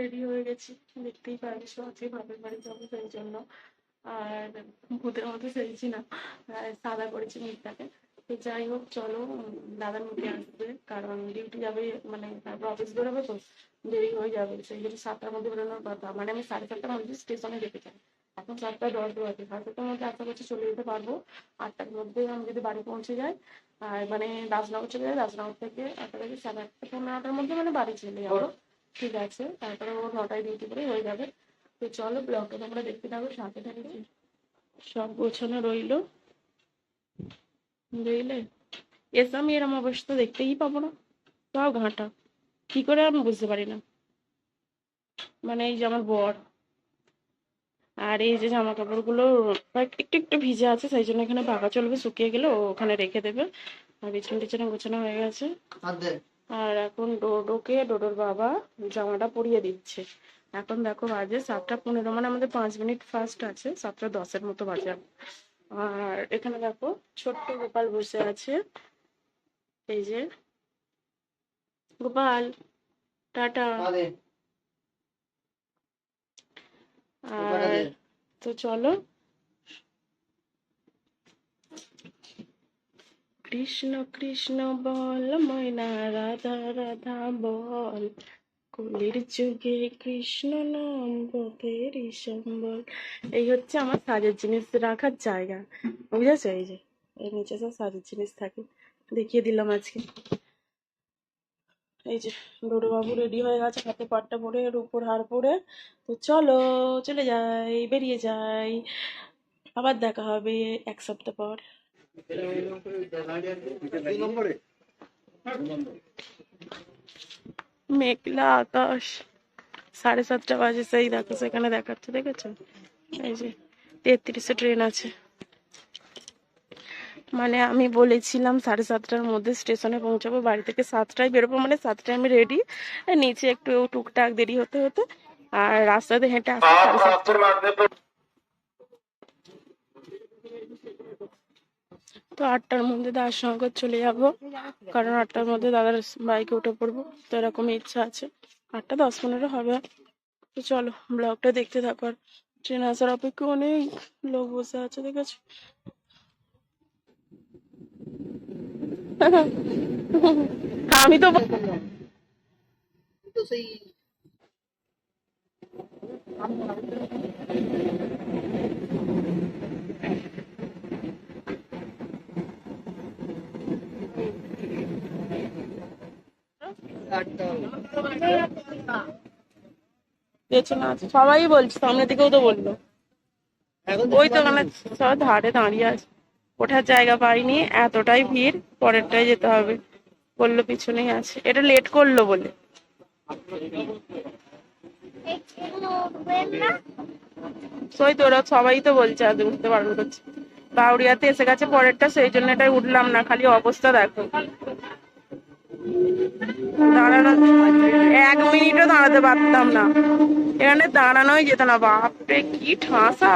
Ready হয়ে গেছি। দেখতেই পারছ আজকে বাপের বাড়ি যাব সেই জন্য। আর ভূতের মতো সেরেছি না। সাদা করেছি মুখটাকে তো যাই হোক, চলো দাদার মুখে আসবে। কারণ ডিউটি যাবে মানে তারপর অফিস বেরোবে তো, দেরি হয়ে যাবে। সেই জন্য সাতটার মধ্যে বেরোনোর কথা। মানে আমি সাড়ে সাতটার মধ্যে স্টেশনে যেতে চাই। এখন সাতটা দশ বাজে। সাড়ে সাতটার মধ্যে আশা করছি চলে যেতে পারব। আটটার মধ্যে আমি যদি বাড়ি পৌঁছে যাই, আর মানে দাসনগর চলে যাই, দাসনগর থেকে আটটা থেকে সাড়ে আটটা পনেরো নটার মধ্যে মানে বাড়ি চলে যাব। ঠিক আছে তারপরে ও নটায় ডিউটি করে হয়ে যাবে। তো চলো ব্লগটা তোমরা দেখতে থাকো সাথে থাকবে সব গোছানো রইল। বুঝলে? এসে আমি এরম অবস্থা দেখতেই পাবো না। তাও ঘাঁটা। কি করে আমি বুঝতে পারি না। মানে এই যে আমার বর আর এই যে জামা কাপড়গুলো একটু একটু ভিজে আছে সেই জন্য এখানে পাকা চলবে শুকিয়ে গেলে ওখানে রেখে দেবে। আর বিছানা টিছানা গোছানো হয়ে গেছে। আর এখন ডোডোকে ডোডোর বাবা জামাটা পরিয়ে দিচ্ছে। এখন দেখো বাজে সাতটা পনেরো মানে আমাদের পাঁচ মিনিট ফার্স্ট আছে সাতটা দশের মতো বাজে। আর এখানে দেখো ছোট্ট গোপাল বসে আছে। এই যে গোপাল টাটা। আর তো চলো কৃষ্ণ কৃষ্ণ বল, ময়না রাধা রাধা বল। কলির যুগে কৃষ্ণ নাম পথেরই সম্বল। এই হচ্ছে আমার সাজের জিনিস রাখার জায়গা। বুঝেছ? এই যে এর নিচে সব সাজের জিনিস থাকে। দেখিয়ে দিলাম আজকে। এই যে বাবু রেডি হয়ে গেছে, হাতে পাট্টা পরে উপর হার পরে। তো চলো, চলে যাই, বেরিয়ে যাই। আবার দেখা হবে এক সপ্তাহ পর। মেঘলা আকাশ। সাড়ে সাতটা বাজে, সেই দেখো, সেখানে দেখাচ্ছে, দেখেছ? এই যে, তেত্রিশে ট্রেন আছে। মানে আমি বলেছিলাম সাড়ে সাতটার মধ্যে স্টেশনে পৌঁছাবো, বাড়ি থেকে সাতটায় বেরোবো মানে সাতটায় আমি রেডি নিচে একটু টুকটাক দেরি হতে হতে, আর রাস্তাতে হেঁটে আসতে সাড়ে সাতটা তো আটটার মধ্যে দাদার সঙ্গে চলে যাব। কারণ আটটার মধ্যে দাদার বাইকে উঠে পড়ব। তো এরকমই ইচ্ছা আছে। আটটা দশ পনেরো হবে। তো চলো ব্লগটা দেখতে থাকো। আর ট্রেন আসার অপেক্ষা অনেক লোক বসে আছে, দেখেছ? আমি তো পেছনে আছে সবাই বলছে সামনে থেকেও তো বলল। ওই তো মানে সব ধারে দাঁড়িয়ে আছে। ওঠার জায়গা পাইনি এতটাই ভিড় পরেরটায় যেতে হবে। বলল পিছনেই আছে। এটা লেট করল বলে। সই তো ওরা সবাই তো বলছে আজ উঠতে পারব করছে বাউরিয়াতে এসে গেছে পরেরটা সেই জন্য এটাই উঠলাম না খালি অবস্থা দেখো। এক মিনিটও দাঁড়াতে পারতাম না। এখানে দাঁড়ানোই যেত না, বাপরে, কি ঠাসা।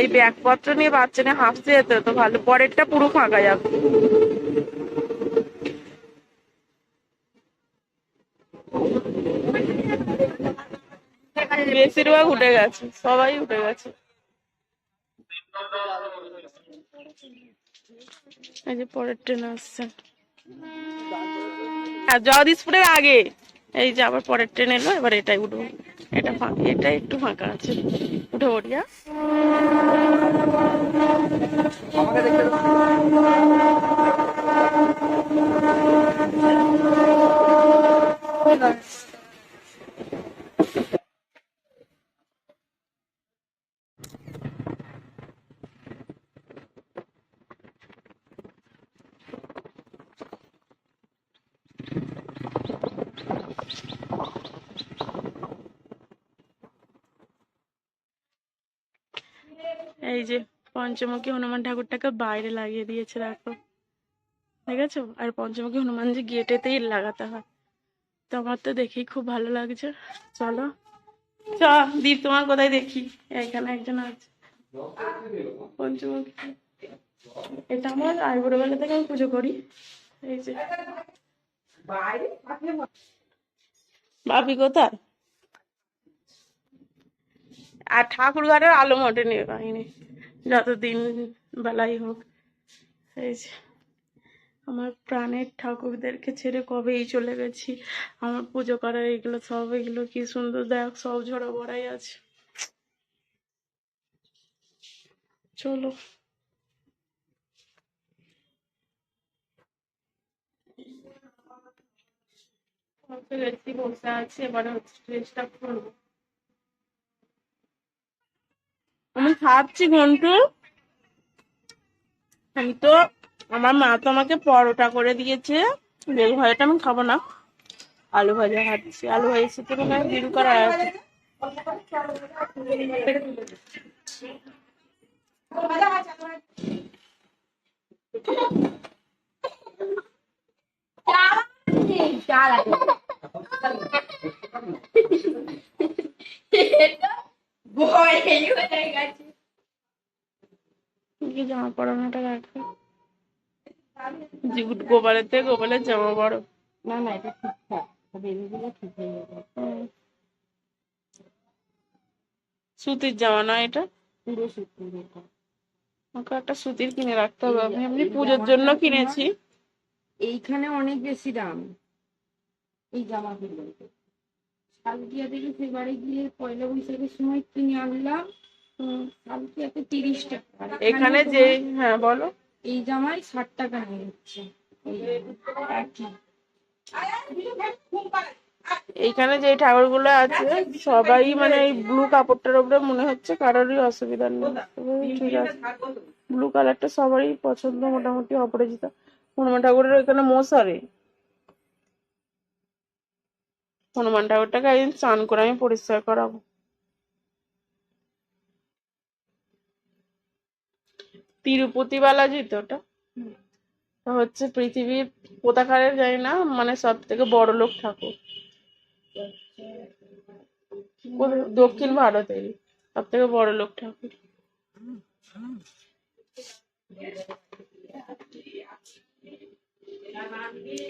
এই ব্যাগপত্র নিয়ে বাচ্চা নিয়ে হাঁপতে যেত তো ভালো, পরেরটা পুরো ফাঁকা যাবে। বেশিরভাগ উঠে গেছে, সবাই উঠে গেছে। এই যে পরের ট্রেন আসছে। আর জগদীশপুরের আগে। এই যে আবার পরের ট্রেন এলো, এবার এটাই উঠবো। এটা ফাঁকা এটা একটু ফাঁকা আছে। উঠে পড়ি এই যে পঞ্চমুখী হনুমান ঠাকুরটাকে বাইরে লাগিয়ে দিয়েছে দেখো। দেখেছ? আর পঞ্চমুখী হনুমান যে গেটেতেই লাগাতে হয়। তো আমার তো দেখেই খুব ভালো লাগছে। চলো। চ দীপ তোমার কোথায় দেখি? এখানে একজন আছে। পঞ্চমুখী। এটা আমার আইবুড়ো বেলা থেকে আমি পুজো করি। এই যে। বাপি কোথায়? আর ঠাকুর ঘরের আলো মোটেনি কাহিনি যতদিন বেলাই হোক। যে, আমার প্রাণের ঠাকুরদেরকে ছেড়ে কবেই চলে গেছি? আমার পুজো করার এগুলো সব, এগুলো কি সুন্দর? দেখ, সব ঝরা বড়াই আছে। চলো। বসে আছি, এবারে হচ্ছে ড্রেসটা খুলবো আমি খাচ্ছি ঘন্টু। আমি তো আমার মা তো আমাকে পরোটা করে দিয়েছে। বেগুন ভাজাটা আমি খাব না। আলু ভাজা খাচ্ছি। আলু ভাজার সাথে মনে হয় করা আছে। কি জামা পরানোটা রাখবে গোপালের থেকে গোপালের জামা বড় না না এটা ঠিকঠাক তবে এগুলো ঠিক হয়ে যাবে। সুতির জামা না এটা? পুরো সূত্র এটা। আমাকে একটা সুতির কিনে রাখতে হবে। আমি এমনি পুজোর জন্য কিনেছি। এইখানে অনেক বেশি দাম। এই জামাগুলো। শালকিয়া থেকে সেবারে গিয়ে পয়লা বৈশাখের সময় কিনে আনলাম। হুম। শালকিয়াতে তিরিশ টাকা। এখানে যে হ্যাঁ বলো। এই জামাই ষাট টাকা নিয়ে নিচ্ছে। এইখানে যে ঠাকুরগুলো আছে সবাই মানে এই ব্লু কাপড়টার উপরে মনে হচ্ছে কারোরই অসুবিধা নেই। ঠিক আছে। ব্লু কালারটা সবারই পছন্দ মোটামুটি অপরাজিতা হনুমান ঠাকুরের ওইখানে মশারে। হনুমান ঠাকুরটাকে একদিন স্নান করে আমি পরিষ্কার করাবো। তিরুপতি বালাজি তো ওটা? হচ্ছে পৃথিবীর কোথাকারের জানি না মানে সব থেকে বড় লোক ঠাকুর। দক্ষিণ ভারতেরই সব থেকে বড় লোক ঠাকুর।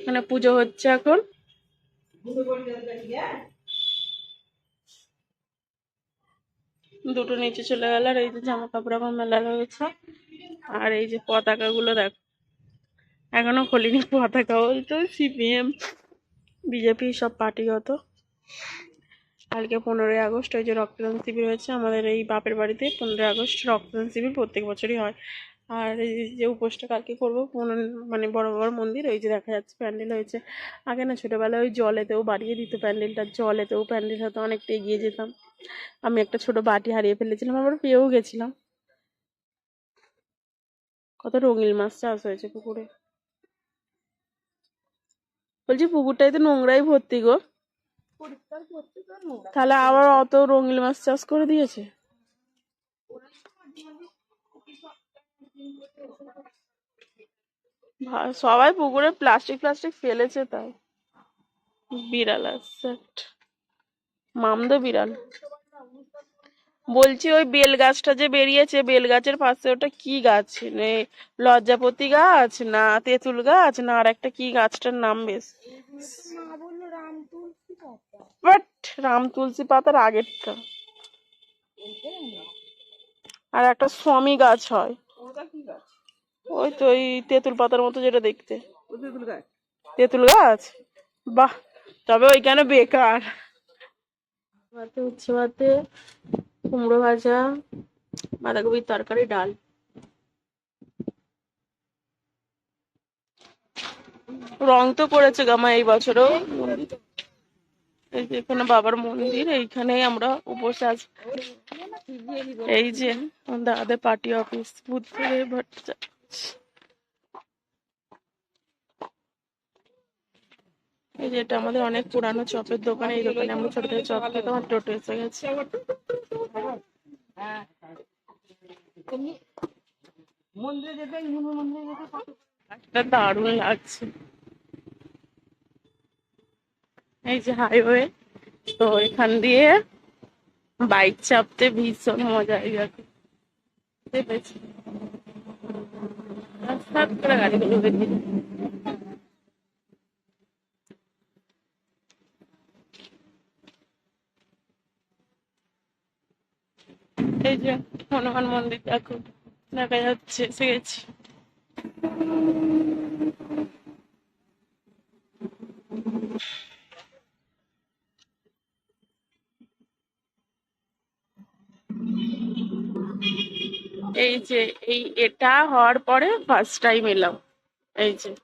মানে পুজো হচ্ছে এখন দুটো নিচে চলে গেল আর এই যে জামা কাপড় এখন মেলা রয়েছে আর এই যে পতাকা গুলো দেখো, এখনও খোলিনি পতাকা। ওই তো সিপিএম বিজেপি সব পার্টিগত। কালকে পনেরোই আগস্ট ওই যে রক্তদান শিবির হয়েছে, আমাদের এই বাপের বাড়িতে পনেরোই আগস্ট রক্তদান শিবির প্রত্যেক বছরই হয়। আর এই যে উপোসটা কালকে করব মানে বড় বড় মন্দির ওই যে দেখা যাচ্ছে প্যান্ডেল হয়েছে। আগে না ছোটোবেলায় ওই জলেতেও বাড়িয়ে দিত প্যান্ডেলটা জলেতেও প্যান্ডেল হতো অনেকটা এগিয়ে যেতাম। আমি একটা ছোট বাটি হারিয়ে ফেলেছিলাম আবার পেয়েও গেছিলাম। কত রঙিল মাছ চাষ হয়েছে পুকুরে। বলছি পুকুরটাই তো নোংরাই ভর্তি গো। তাহলে আবার অত রঙিন মাছ চাষ করে দিয়েছে? সবাই পুকুরে প্লাস্টিক প্লাস্টিক ফেলেছে তাই বিড়াল আসছে। মামদো বিড়াল। বলছি ওই বেল গাছটা যে বেরিয়েছে বেল গাছের পাশে ওটা কি গাছ? লজ্জাপতি গাছ না তেঁতুল গাছ না আর একটা কি গাছটার নাম বেশ? বাট রাম তুলসী পাতার আগেরটা। আর একটা স্বামী গাছ হয়। ওই তো ওই তেঁতুল পাতার মতো যেটা দেখতে। তেঁতুল গাছ? বাহ তবে ওইখানে বেকার। ভাতে উচ্ছে ভাতে কুমড়ো ভাজা বাঁধাকপির তরকারি ডাল। রং তো করেছে গামা এই বছরও। এই যে এখানে বাবার মন্দির এইখানেই আমরা উপসে আছি এই যে আমাদের দাদাদের পার্টি অফিস বুদ্ধদেব ভট্টাচার্য। এই যে এটা আমাদের অনেক পুরানো চপের দোকান, এই দোকানে আমরা ছোট থেকে চপ খেতাম, আর টোটো এসে গেছে। এটা দারুণ লাগছে। এই যে হাইওয়ে তো এখান দিয়ে বাইক চাপতে ভীষণ মজা এই দেখো এই যে হনুমান মন্দির দেখো দেখা যাচ্ছে এসে গেছি এই যে, এই এটা হওয়ার পরে ফার্স্ট টাইম এলাম। এই যে।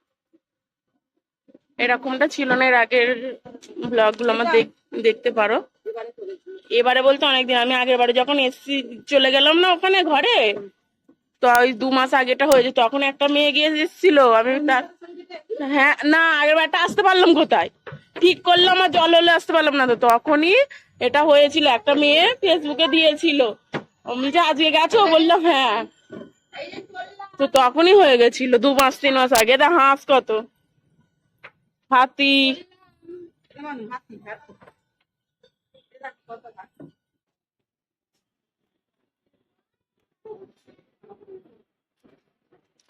এরকমটা ছিল না, এর আগের ব্লগগুলো আমার দেখ- দেখতে পারো। এবারে বলতে অনেকদিন, আমি আগের বারে যখন এসছি, চলে গেলাম না ওখানে ঘরে, তো ওই দু মাস আগেটা হয়েছে তখন একটা মেয়ে গিয়ে এসেছিল। আমি তার হ্যাঁ না, আগের বারটা আসতে পারলাম কোথায়? ঠিক করলাম আর জল হলে আসতে পারলাম না তো। তখনই এটা হয়েছিল, একটা মেয়ে ফেসবুকে দিয়েছিল। আজকে গেছো বললাম হ্যাঁ। তো তখনই হয়ে গেছিল, দু মাস, তিন মাস আগে দা হাঁস কত? হাতি।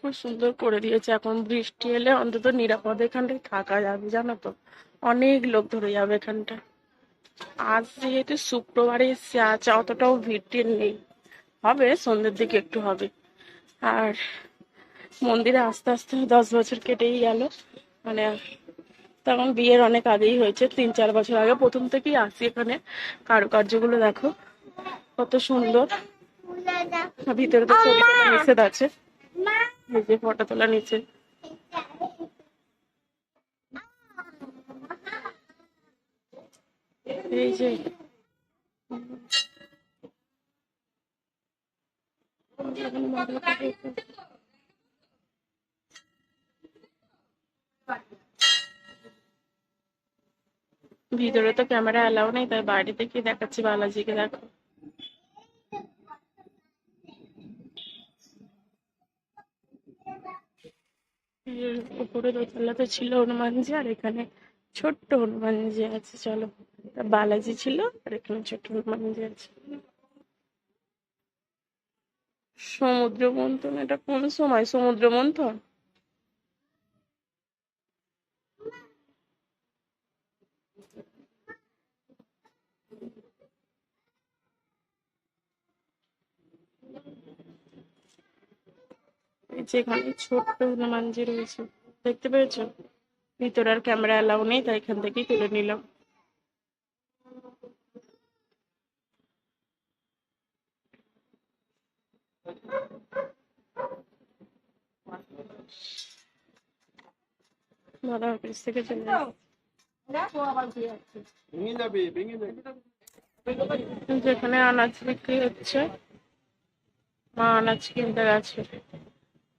খুব সুন্দর করে দিয়েছে, এখন বৃষ্টি এলে অন্তত নিরাপদ এখানটায় থাকা যাবে, জানো তো? অনেক লোক ধরে যাবে এখানটা আজ যেহেতু শুক্রবারে এসছে আজ অতটাও ভিড় নেই। হবে সন্ধ্যের দিকে একটু হবে। আর মন্দিরে আস্তে আস্তে দশ বছর কেটেই গেল। মানে তখন বিয়ের অনেক আগেই হয়েছে তিন চার বছর আগে। প্রথম থেকেই আসি এখানে। কারুকার্যগুলো দেখো কত সুন্দর। ভিতরে তো ছবি তোলা নিষেধ আছে। এই যে ফটো তোলা নিচে। এই যে ভিতরে তো ক্যামেরা অ্যালাউ নেই, তাই বাইরে থেকে দেখাচ্ছি? বালাজিকে দেখো। উপরে দোতলাতে ছিল হনুমানজি, আর এখানে ছোট্ট হনুমানজি আছে, চলো। বালাজি ছিল, আর এখানে ছোট্ট হনুমানজি আছে। সমুদ্র মন্থন এটা কোন সময়? সমুদ্র মন্থন এই যে ছোট্ট হনুমানজি রয়েছে, দেখতে পেয়েছ? ভিতরে আর ক্যামেরা অ্যালাউ নেই, তাই এখান থেকেই তুলে নিলাম। দাদা অফিস থেকে চলে যেখানে আনাজ বিক্রি হচ্ছে? মা আনাজ কিনতে গেছে।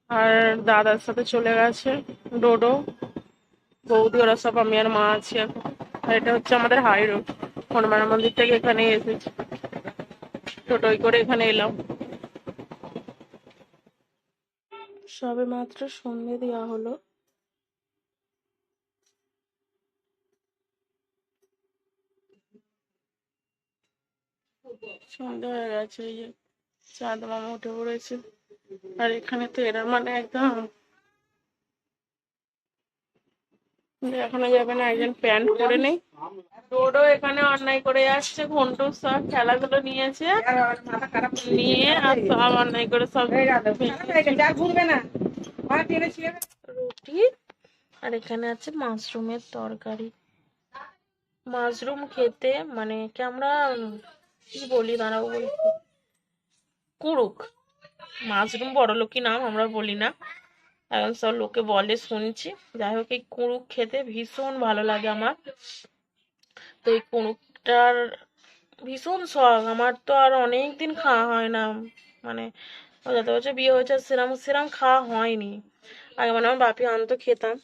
আর দাদার সাথে চলে গেছে ডোডো। বৌদি ওরা সব আমি আর মা আছি এখন। আর এটা হচ্ছে আমাদের হাই রোড। হনুমান মন্দির থেকে এখানে এসেছি। টোটোই করে এখানে এলাম। সবে মাত্র সন্ধে দেওয়া হলো। সন্ধ্যা হয়ে গেছে এই যে চাঁদ মামা উঠে পড়েছে। আর এখানে তো এরা মানে একদম এখনও যাবে না একজন প্যান্ট পরে নেই। রোডও এখানে অন্যায় করে যাচ্ছে ঘন্টু সব খেলাধুলো নিয়েছে। নিয়ে আর সব অন্যায় করে সব রুটি আর এখানে আছে মাশরুমের তরকারি। মাশরুম খেতে মানে কি আমরা কি বলি, দাঁড়াও বলছি কুরুক, মাশরুম বড় লোকই নাম, আমরা বলি না। এখন সব লোকে বলে, শুনছি। যাই হোক, এই কুরুক খেতে ভীষণ ভালো লাগে আমার। তো এই কুরুকটার ভীষণ শখ। আমার তো আর অনেক দিন খাওয়া হয় না। মানে যত বছর বিয়ে হয়েছে সেরম সেরম খাওয়া হয়নি। আগে মানে আমার বাপি আনতো খেতাম।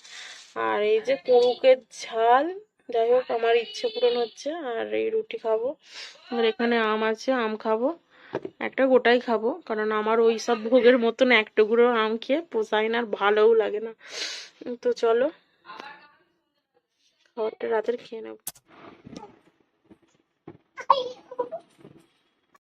আর এই যে কুরুকের ঝাল যাই হোক, আমার ইচ্ছে পূরণ হচ্ছে, আর এই রুটি খাব। আর এখানে আম আছে, আম খাব। একটা গোটাই খাব, কারণ আমার ওই সব ভোগের মতন এক টুকরো আম খেয়ে পোষায় না, আর ভালোও লাগে না। তো চলো, খাবারটা রাতের খেয়ে নেব।